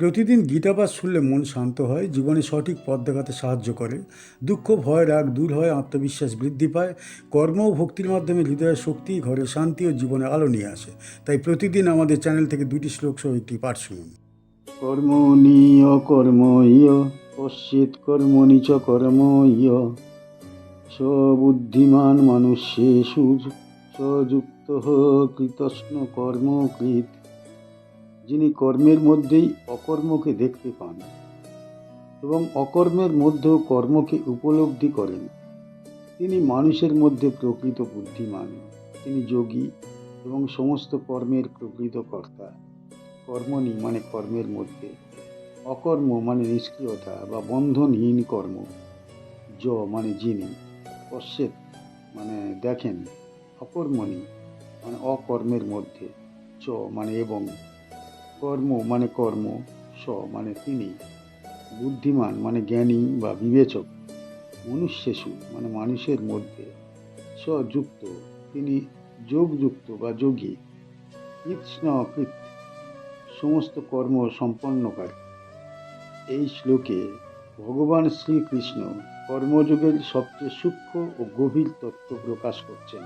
প্রতিদিন গীতাপাঠ শুনলে মন শান্ত হয়, জীবনে সঠিক পথ দেখাতে সাহায্য করে। দুঃখ, ভয়, রাগ দূর হয়, আত্মবিশ্বাস বৃদ্ধি পায়। কর্ম ও ভক্তির মাধ্যমে হৃদয়ের শক্তি, ঘরে শান্তি ও জীবনে আলো নিয়ে আসে। তাই প্রতিদিন আমাদের চ্যানেল থেকে দুটি শ্লোক সহ একটি পাঠ শুনুন। কর্মণীয় কর্ম ইয় পশ্চিৎ কর্মণি চ কর্ম ইয়। সবুদ্ধিমান মানুষেষু সযুক্ত কৃতস্ন কর্মকৃত যিনি কর্মের মধ্যেই অকর্মকে দেখতে পান এবং অকর্মের মধ্যেও কর্মকে উপলব্ধি করেন। তিনি মানুষের মধ্যে প্রকৃত বুদ্ধিমান। তিনি যোগী এবং সমস্ত কর্মের প্রকৃত কর্তা। কর্মণি মানে কর্মের মধ্যে। অকর্ম মানে নিষ্ক্রিয়তা বা বন্ধনহীন কর্ম। য মানে যিনি। পশ্চাৎ মানে দেখেন। অকর্মণি মানে অকর্মের মধ্যে। চ মানে এবং। কর্ম মানে কর্ম স মানে তিনি, বুদ্ধিমান মানে জ্ঞানী বা বিবেচক মনুষ্যেষু মানে মানুষের মধ্যে সযুক্ত তিনি যোগযুক্ত বা যোগী, কৃষ্ণ কৃত, সমস্ত কর্ম সম্পন্নকারী। এই শ্লোকে ভগবান শ্রীকৃষ্ণ কর্মযোগের সবচেয়ে সূক্ষ্ম ও গভীর তত্ত্ব প্রকাশ করছেন।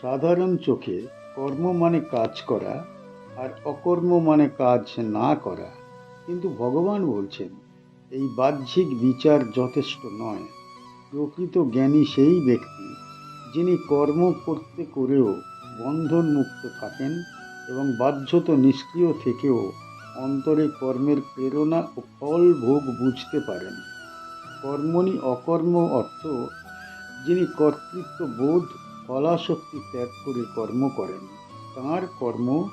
সাধারণ চোখে কর্ম মানে কাজ করা আর অকর্ম মানে কাজ না করা। কিন্তু ভগবান বলছেন, এই বাহ্যিক বিচার যথেষ্ট নয়। প্রকৃত জ্ঞানী সেই ব্যক্তি যিনি কর্ম করতে করেও বন্ধন মুক্ত থাকেন এবং বাহ্যত নিষ্ক্রিয় থেকেও অন্তরে কর্মের প্রেরণা ও ফল ভোগ বুঝতে পারেন। কর্মণি অকর্ম অর্থ যিনি কর্তৃত্ব বোধ ফলাশক্তি ত্যাগ করে কর্ম করেন। তাঁর কর্ম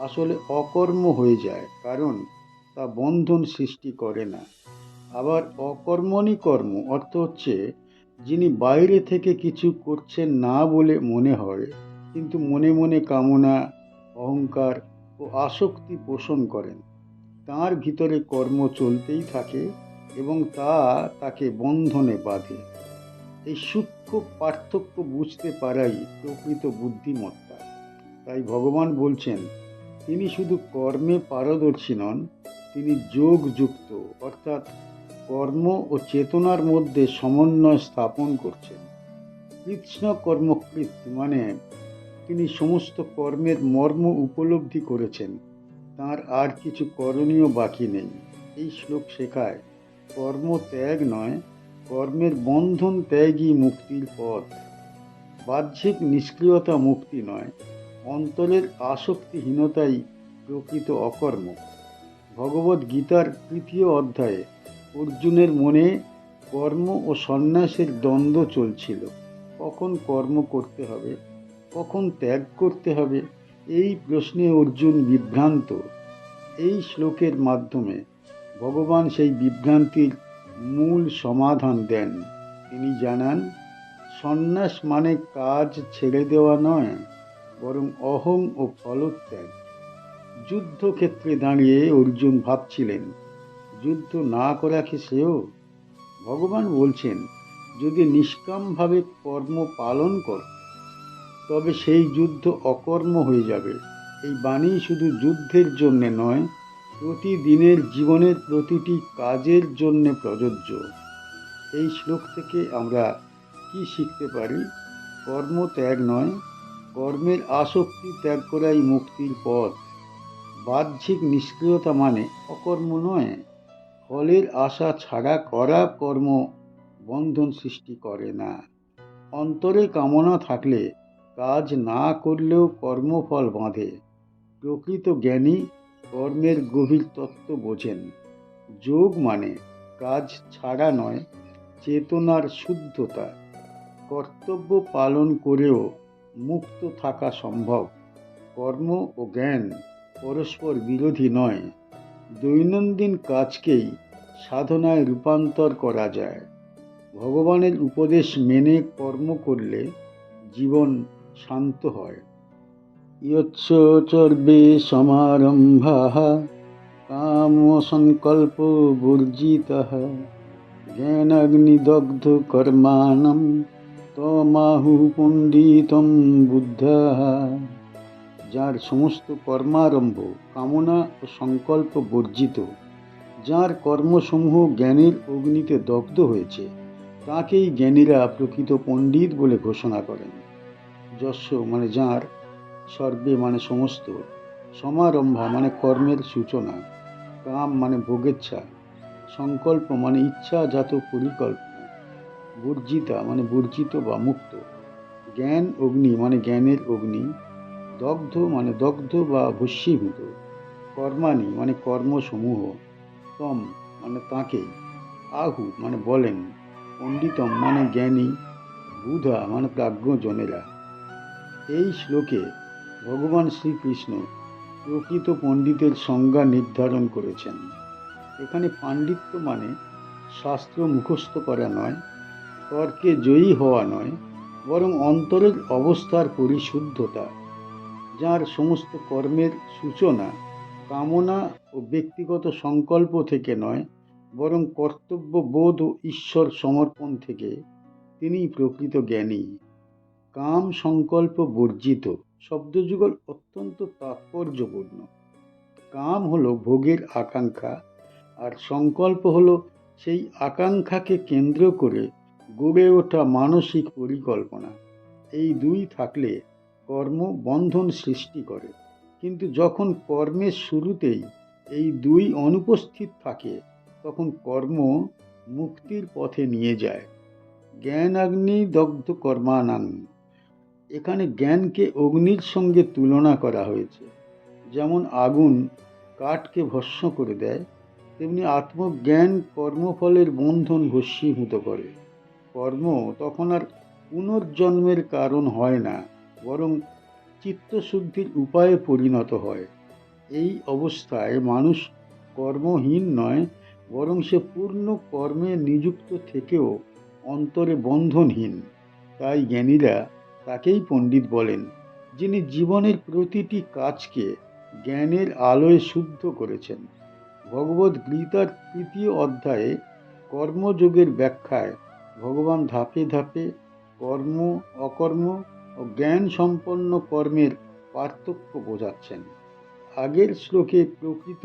আসলে অকর্ম হয়ে যায়, কারণ তা বন্ধন সৃষ্টি করে না। আবার অকর্মণই কর্ম, অর্থ হচ্ছে যিনি বাইরে থেকে কিছু করছেন না বলে মনে হয়, কিন্তু মনে মনে কামনা, অহংকার ও আসক্তি পোষণ করেন। তার ভিতরে কর্ম চলতেই থাকে এবং তা তাকে বন্ধনে বাঁধে। এই সূক্ষ্ম পার্থক্য বুঝতে পারাই প্রকৃত বুদ্ধিমত্তা। তাই ভগবান বলছেন তিনি শুধু কর্মে পারদর্শী নন, তিনি যোগযুক্ত, অর্থাৎ কর্ম ও চেতনার মধ্যে সমন্বয় স্থাপন করছেন। কৃষ্ণ কর্মকৃত মানে তিনি সমস্ত কর্মের মর্ম উপলব্ধি করেছেন, তার আর কিছু করণীয় বাকি নেই। এই শ্লোক শেখায়, কর্ম ত্যাগ নয়, কর্মের বন্ধন ত্যাগই মুক্তির পথ। বাহ্যিক নিষ্ক্রিয়তা মুক্তি নয় অন্তরের আসক্তিহীনতাই প্রকৃত অকর্ম। ভগবত গীতার তৃতীয় অধ্যায়ে অর্জুনের মনে কর্ম ও সন্ন্যাসের দ্বন্দ্ব চলছিল। কখন কর্ম করতে হবে? কখন ত্যাগ করতে হবে? এই প্রশ্নে অর্জুন বিভ্রান্ত। এই শ্লোকের মাধ্যমে ভগবান সেই বিভ্রান্তির মূল সমাধান দেন। তিনি জানান, সন্ন্যাস মানে কাজ ছেড়ে দেওয়া নয়। বরং অহং ও ফলত্যাগ। যুদ্ধক্ষেত্রে দাঁড়িয়ে অর্জুন ভাবছিলেন, যুদ্ধ না করা কি সেও ভগবান বলছেন, যদি নিষ্কামভাবে কর্ম পালন কর, তবে সেই যুদ্ধ অকর্ম হয়ে যাবে। এই বাণী শুধু যুদ্ধের জন্যে নয়, প্রতিদিনের জীবনের প্রতিটি কাজের জন্য প্রযোজ্য। এই শ্লোক থেকে আমরা কি শিখতে পারি? কর্ম ত্যাগ নয় কর্মের আসক্তি ত্যাগ করাই মুক্তির পথ। বাহ্যিক নিষ্ক্রিয়তা মানে অকর্ম নয়। ফলের আশা ছাড়া করা কর্ম বন্ধন সৃষ্টি করে না। অন্তরে কামনা থাকলে কাজ না করলেও কর্মফল বাঁধে। প্রকৃত জ্ঞানী কর্মের গভীর তত্ত্ব বোঝেন। যোগ মানে কাজ ছাড়া নয়, চেতনার শুদ্ধতা। কর্তব্য পালন করেও মুক্ত থাকা সম্ভব। কর্ম ও জ্ঞান পরস্পর বিরোধী নয়। দৈনন্দিন কাজকেই সাধনায় রূপান্তর করা যায়। ভগবানের উপদেশ মেনে কর্ম করলে জীবন শান্ত হয়। ইয়চ্ছ চর্বে সমারম্ভা কামসংকল্প বর্জিতः জ্ঞানাগ্নিদগ্ধ কর্মাণম তমাহু পণ্ডিতম বুদ্ধ। যার সমস্ত কর্মারম্ভ, কামনা ও সংকল্প বর্জিত, যার কর্মসমূহ জ্ঞানের অগ্নিতে দগ্ধ হয়েছে, তাকেই জ্ঞানীরা প্রকৃত পণ্ডিত বলে ঘোষণা করেন। যশ মানে যাঁর, সর্বে মানে সমস্ত, সমারম্ভা মানে কর্মের সূচনা, কাম মানে ভোগেচ্ছা, সংকল্প মানে ইচ্ছাজাত পরিকল্পনা বর্জিতা মানে বর্জিত বা মুক্ত। জ্ঞান অগ্নি মানে জ্ঞানের অগ্নি। দগ্ধ মানে দগ্ধ বা ভস্মীভূত। কর্মাণি মানে কর্মসমূহ। তম মানে তাকে। আহু মানে বলেন। পণ্ডিতম মানে জ্ঞানী। বুধা মানে প্রাজ্ঞজনেরা এই শ্লোকে ভগবান শ্রীকৃষ্ণ প্রকৃত পণ্ডিতের সংজ্ঞা নির্ধারণ করেছেন। এখানে পাণ্ডিত্য মানে শাস্ত্র মুখস্থ করা নয় তর্কে জয়ী হওয়া নয়, বরং অন্তরের অবস্থার পরিশুদ্ধতা, যার সমস্ত কর্মের সূচনা, কামনা ও ব্যক্তিগত সংকল্প থেকে নয়, বরং কর্তব্য, বোধ ও ঈশ্বর সমর্পণ থেকে তিনিই প্রকৃত জ্ঞানী। কাম সংকল্প বর্জিত শব্দযুগল অত্যন্ত তাৎপর্যপূর্ণ। কাম হলো ভোগের আকাঙ্ক্ষা, আর সংকল্প হলো সেই আকাঙ্ক্ষাকে কেন্দ্র করে গড়ে ওঠা মানসিক পরিকল্পনা। এই দুই থাকলে কর্ম বন্ধন সৃষ্টি করে। কিন্তু যখন কর্মের শুরুতেই এই দুই অনুপস্থিত থাকে, তখন কর্ম মুক্তির পথে নিয়ে যায়। জ্ঞানাগ্নি দগ্ধ কর্মানাং। এখানে জ্ঞানকে অগ্নির সঙ্গে তুলনা করা হয়েছে। যেমন আগুন কাঠকে ভস্ম করে দেয়, তেমনি আত্মজ্ঞান কর্মফলের বন্ধন ভস্মীভূত করে। কর্ম তখন আর পুনর্জন্মের কারণ হয় না, বরং চিত্তশুদ্ধির উপায়ে পরিণত হয়। এই অবস্থায় মানুষ কর্মহীন নয়, বরং সে পূর্ণ কর্মে নিযুক্ত থেকেও অন্তরে বন্ধনহীন। তাই জ্ঞানীরা তাকেই পণ্ডিত বলেন, যিনি জীবনের প্রতিটি কাজকে জ্ঞানের আলোয় শুদ্ধ করেছেন। ভগবদ গীতার তৃতীয় অধ্যায়ে কর্মযোগের ব্যাখ্যায় ভগবান ধাপে ধাপে কর্ম, অকর্ম ও জ্ঞান সম্পন্ন কর্মের পার্থক্য বোঝাচ্ছেন। আগের শ্লোকে প্রকৃত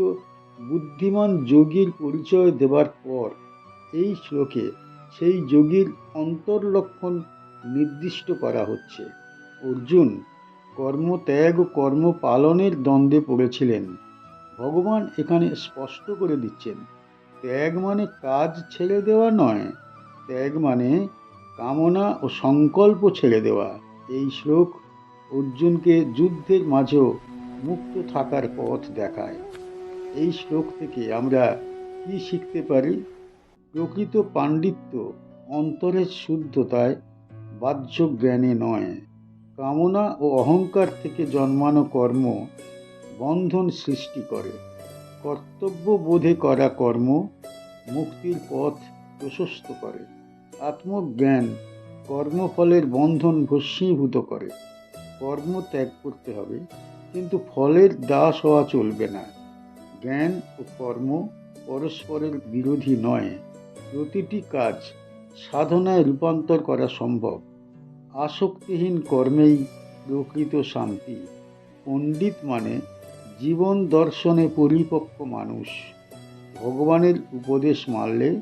বুদ্ধিমান যোগীর পরিচয় দেওয়ার পর এই শ্লোকে সেই যোগীর অন্তর্লক্ষণ নির্দিষ্ট করা হচ্ছে। অর্জুন কর্মত্যাগ ও কর্ম পালনের দ্বন্দ্বে পড়েছিলেন। ভগবান এখানে স্পষ্ট করে দিচ্ছেন, ত্যাগ মানে কাজ ছেড়ে দেওয়া নয় ত্যাগ মানে কামনা ও সংকল্প ছেড়ে দেওয়া। এই শ্লোক অর্জুনকে যুদ্ধের মাঝেও মুক্ত থাকার পথ দেখায়। এই শ্লোক থেকে আমরা কি শিখতে পারি? প্রকৃত পাণ্ডিত্য অন্তরের শুদ্ধতায় বাহ্য জ্ঞানে নয়। কামনা ও অহংকার থেকে জন্মানো কর্ম বন্ধন সৃষ্টি করে। কর্তব্য বোধে করা কর্ম মুক্তির পথ প্রশস্ত করে। আত্মজ্ঞান কর্মফলের বন্ধন ভস্মীভূত করে। কর্ম ত্যাগ করতে হবে, কিন্তু ফলের দাস হওয়া চলবে না। জ্ঞান ও কর্ম পরস্পরের বিরোধী নয়, প্রতিটি কাজ সাধনায় রূপান্তর করা সম্ভব। আসক্তিহীন কর্মেই প্রকৃত শান্তি। পণ্ডিত মানে জীবন দর্শনে পরিপক্ক মানুষ। ভগবানের উপদেশ মানলে